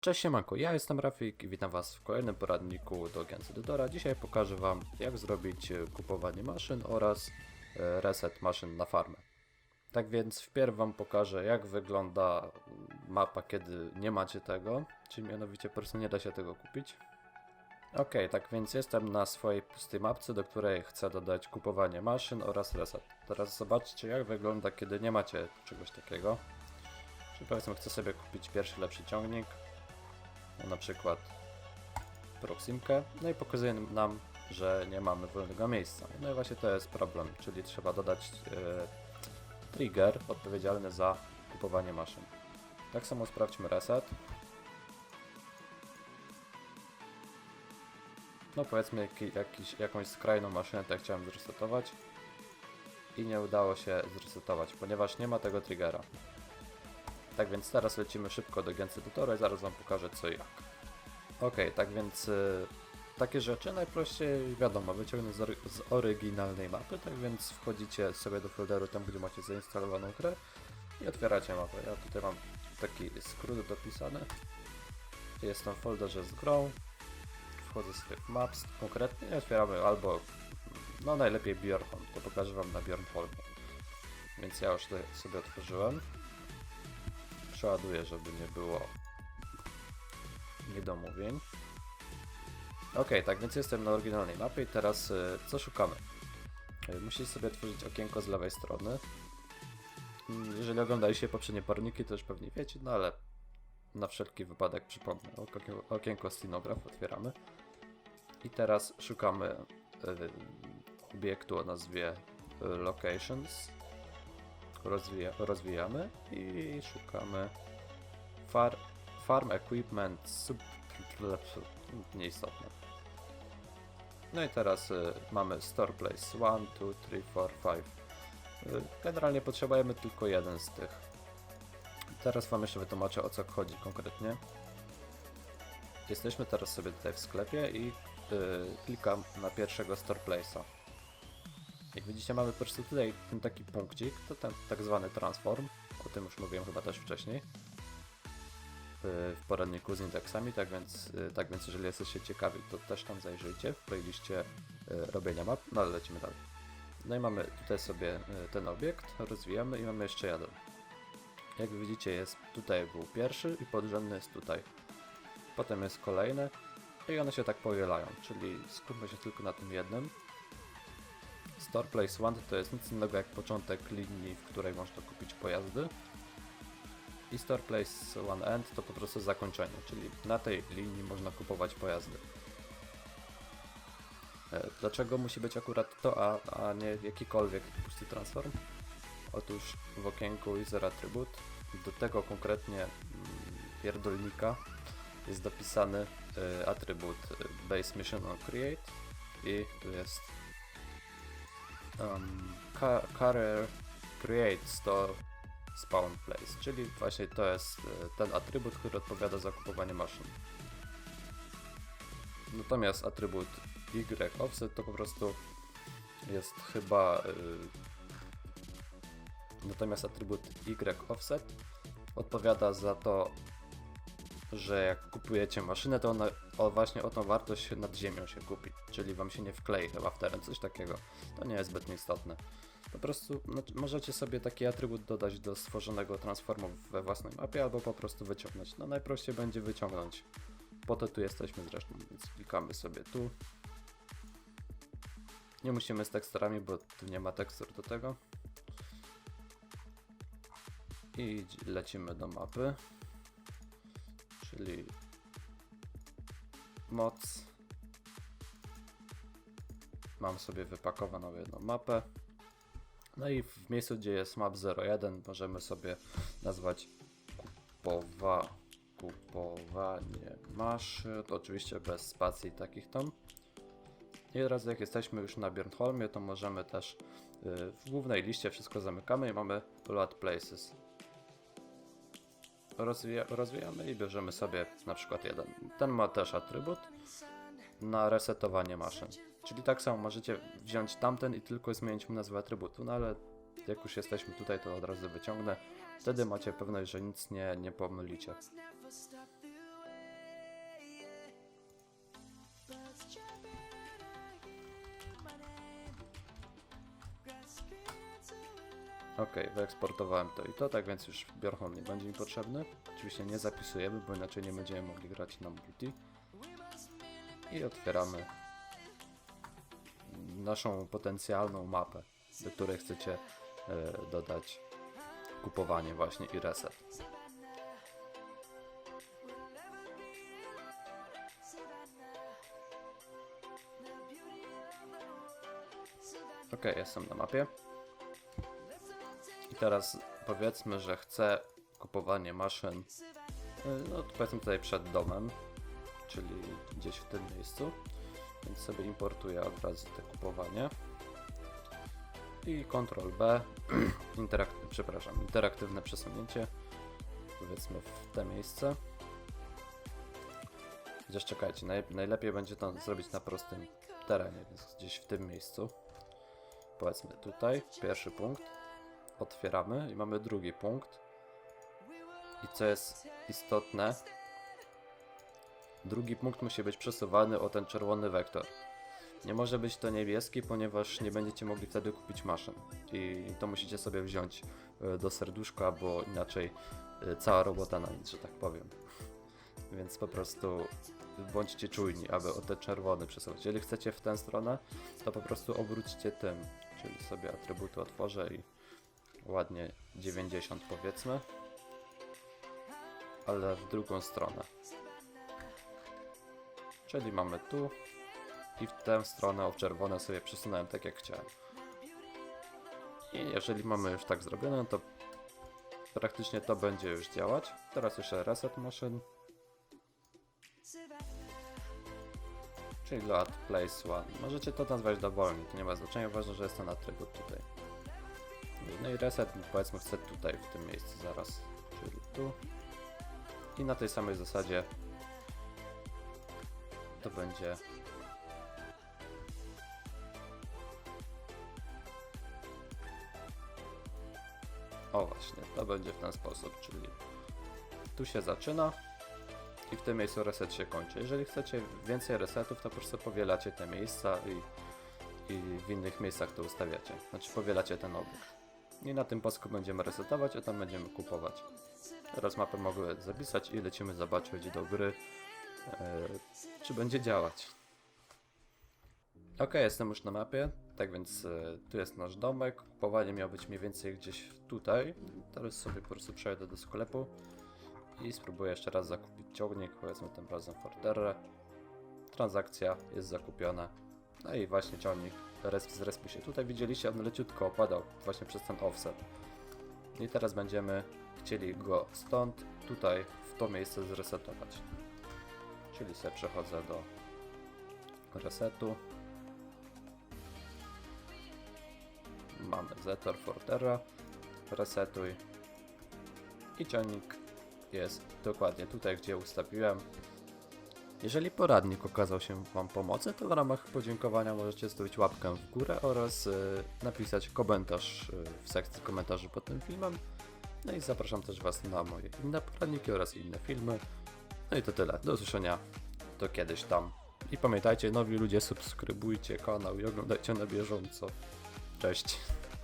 Cześć siemanko, ja jestem Rafik i witam was w kolejnym poradniku do Edytora. Dzisiaj pokażę wam jak zrobić e, kupowanie maszyn oraz e, reset maszyn na farmę. Tak więc wpierw wam pokażę jak wygląda mapa kiedy nie macie tego, czyli mianowicie po prostu nie da się tego kupić. Ok, tak więc jestem na swojej pustej mapce, do której chcę dodać kupowanie maszyn oraz reset. Teraz zobaczcie jak wygląda kiedy nie macie czegoś takiego. Czyli powiedzmy chcę sobie kupić pierwszy lepszy ciągnik, na przykład Proximkę, no i pokazuje nam, że nie mamy wolnego miejsca. No i właśnie to jest problem, czyli trzeba dodać e, trigger odpowiedzialny za kupowanie maszyn. Tak samo sprawdźmy reset. No powiedzmy jaki, jakiś, jakąś skrajną maszynę tak chciałem zresetować i nie udało się zresetować, ponieważ nie ma tego triggera. Tak więc teraz lecimy szybko do Gens Editora i zaraz Wam pokażę co jak. Ok, tak więc y, takie rzeczy najprościej wiadomo, wyciągnąć z, z oryginalnej mapy, tak więc wchodzicie sobie do folderu tam, gdzie macie zainstalowaną grę i otwieracie mapę. Ja tutaj mam taki skrót dopisany. Jestem w folderze z grą, wchodzę sobie w Maps konkretnie i otwieramy albo, no najlepiej Bjornholm, to pokażę Wam na Bjornholmie. Więc ja już sobie otworzyłem przeładuję, żeby nie było niedomówień. Ok, tak więc jestem na oryginalnej mapie i teraz y, co szukamy? Y, musicie sobie otworzyć okienko z lewej strony. Mm, Jeżeli oglądaliście poprzednie parniki, to już pewnie wiecie, no ale na wszelki wypadek przypomnę. Okien- Okienko Scenograph otwieramy. I teraz szukamy y, obiektu o nazwie Locations rozwija, rozwijamy i szukamy far, farm equipment sub nieistotne. No i teraz y, mamy store place 1, 2, 3, 4, 5. Y, generalnie potrzebujemy tylko jeden z tych. Teraz wam jeszcze wytłumaczę o co chodzi konkretnie. Jesteśmy teraz sobie tutaj w sklepie i y, klikam na pierwszego store place'a. Jak widzicie mamy po prostu tutaj ten taki punkcik, to ten tak zwany transform, o tym już mówiłem chyba też wcześniej w poradniku z indeksami, tak więc, yy, tak więc jeżeli jesteście ciekawi, to też tam zajrzyjcie w playliście yy, robienia map, no ale lecimy dalej. No i mamy tutaj sobie yy, ten obiekt, rozwijamy i mamy jeszcze jeden. Jak widzicie jest tutaj był pierwszy i podrzędny jest tutaj. Potem jest kolejne i one się tak powielają, czyli skupmy się tylko na tym jednym. Store Place 1 to jest nic innego jak początek linii, w której można kupić pojazdy. I Store Place 1 End to po prostu zakończenie, czyli na tej linii można kupować pojazdy. E, Dlaczego musi być akurat to, a, a nie jakikolwiek pusty transform? Otóż w okienku User Attribute do tego konkretnie mm, pierdolnika jest dopisany y, atrybut y, Base Mission on Create i tu jest um, ca- Career Create Store Spawn Place, czyli właśnie to jest y, ten atrybut, który odpowiada za kupowanie maszyn. Natomiast atrybut Y offset to po prostu jest chyba y, natomiast atrybut Y offset odpowiada za to, że jak kupujecie maszynę, to ona o, właśnie o tą wartość nad ziemią się kupi, czyli wam się nie wklei chyba w teren, coś takiego. To nie jest zbyt istotne. Po prostu no, możecie sobie taki atrybut dodać do stworzonego transformu we własnej mapie, albo po prostu wyciągnąć. No najprościej będzie wyciągnąć. Po to tu jesteśmy zresztą, więc klikamy sobie tu. Nie musimy z teksturami, bo tu nie ma tekstur do tego. I lecimy do mapy czyli moc. Mam sobie wypakowaną jedną mapę. No i w miejscu, gdzie jest map 01, możemy sobie nazwać kupowa, kupowanie maszyn, oczywiście bez spacji takich tam. I teraz jak jesteśmy już na Bjornholmie, to możemy też y, w głównej liście wszystko zamykamy i mamy load places rozwija, rozwijamy i bierzemy sobie na przykład jeden. Ten ma też atrybut na resetowanie maszyn. Czyli tak samo możecie wziąć tamten i tylko zmienić mu nazwę atrybutu, no ale jak już jesteśmy tutaj, to od razu wyciągnę. Wtedy macie pewność, że nic nie, nie pomylicie. Ok, wyeksportowałem to i to, tak więc już biochron nie będzie mi potrzebny. Oczywiście nie zapisujemy, bo inaczej nie będziemy mogli grać na multi. I otwieramy naszą potencjalną mapę, do której chcecie e, dodać kupowanie właśnie i reset. Ok, jestem na mapie. Teraz powiedzmy, że chcę kupowanie maszyn, y, no powiedzmy tutaj przed domem, czyli gdzieś w tym miejscu. Więc sobie importuję od razu te kupowanie. I Ctrl B, interak przepraszam, interaktywne przesunięcie, powiedzmy w te miejsce. Chociaż czekajcie, naj najlepiej będzie to zrobić na prostym terenie, więc gdzieś w tym miejscu. Powiedzmy tutaj, pierwszy punkt. Otwieramy i mamy drugi punkt. I co jest istotne, drugi punkt musi być przesuwany o ten czerwony wektor. Nie może być to niebieski, ponieważ nie będziecie mogli wtedy kupić maszyn. I to musicie sobie wziąć e, do serduszka, bo inaczej e, cała robota na nic, że tak powiem. Więc po prostu bądźcie czujni, aby o te czerwony przesuwać. Jeżeli chcecie w tę stronę, to po prostu obróćcie tym, czyli sobie atrybuty otworzę i ładnie 90 powiedzmy, ale w drugą stronę. Czyli mamy tu i w tę stronę o czerwone sobie przesunąłem tak jak chciałem. I jeżeli mamy już tak zrobione, to praktycznie to będzie już działać. Teraz jeszcze reset maszyn. Czyli load place one. Możecie to nazwać dowolnie, to nie ma znaczenia, ważne, że jest ten atrybut tutaj. No i reset powiedzmy chcę tutaj w tym miejscu zaraz, czyli tu. I na tej samej zasadzie to będzie O właśnie, to będzie w ten sposób, czyli tu się zaczyna i w tym miejscu reset się kończy. Jeżeli chcecie więcej resetów, to po prostu powielacie te miejsca i, i w innych miejscach to ustawiacie. Znaczy powielacie ten obiekt. I na tym pasku będziemy resetować, a tam będziemy kupować. Teraz mapę mogę zapisać i lecimy zobaczyć do gry, e, czy będzie działać. Ok, jestem już na mapie, tak więc e, tu jest nasz domek. Kupowanie miało być mniej więcej gdzieś tutaj. Teraz sobie po prostu przejdę do sklepu i spróbuję jeszcze raz zakupić ciągnik, powiedzmy tym razem Forterra. Transakcja jest zakupiona. No i właśnie ciągnik res, z respu się tutaj widzieliście, on leciutko opadał właśnie przez ten offset. I teraz będziemy chcieli go stąd tutaj w to miejsce zresetować. Czyli sobie przechodzę do resetu. Mamy Zetor Forterra. Resetuj. I ciągnik jest dokładnie tutaj, gdzie ustawiłem. Jeżeli poradnik okazał się Wam pomocny, to w ramach podziękowania możecie zostawić łapkę w górę oraz y, napisać komentarz y, w sekcji komentarzy pod tym filmem. No i zapraszam też Was na moje inne poradniki oraz inne filmy. No i to tyle. Do usłyszenia. Do kiedyś tam. I pamiętajcie, nowi ludzie, subskrybujcie kanał i oglądajcie na bieżąco. Cześć.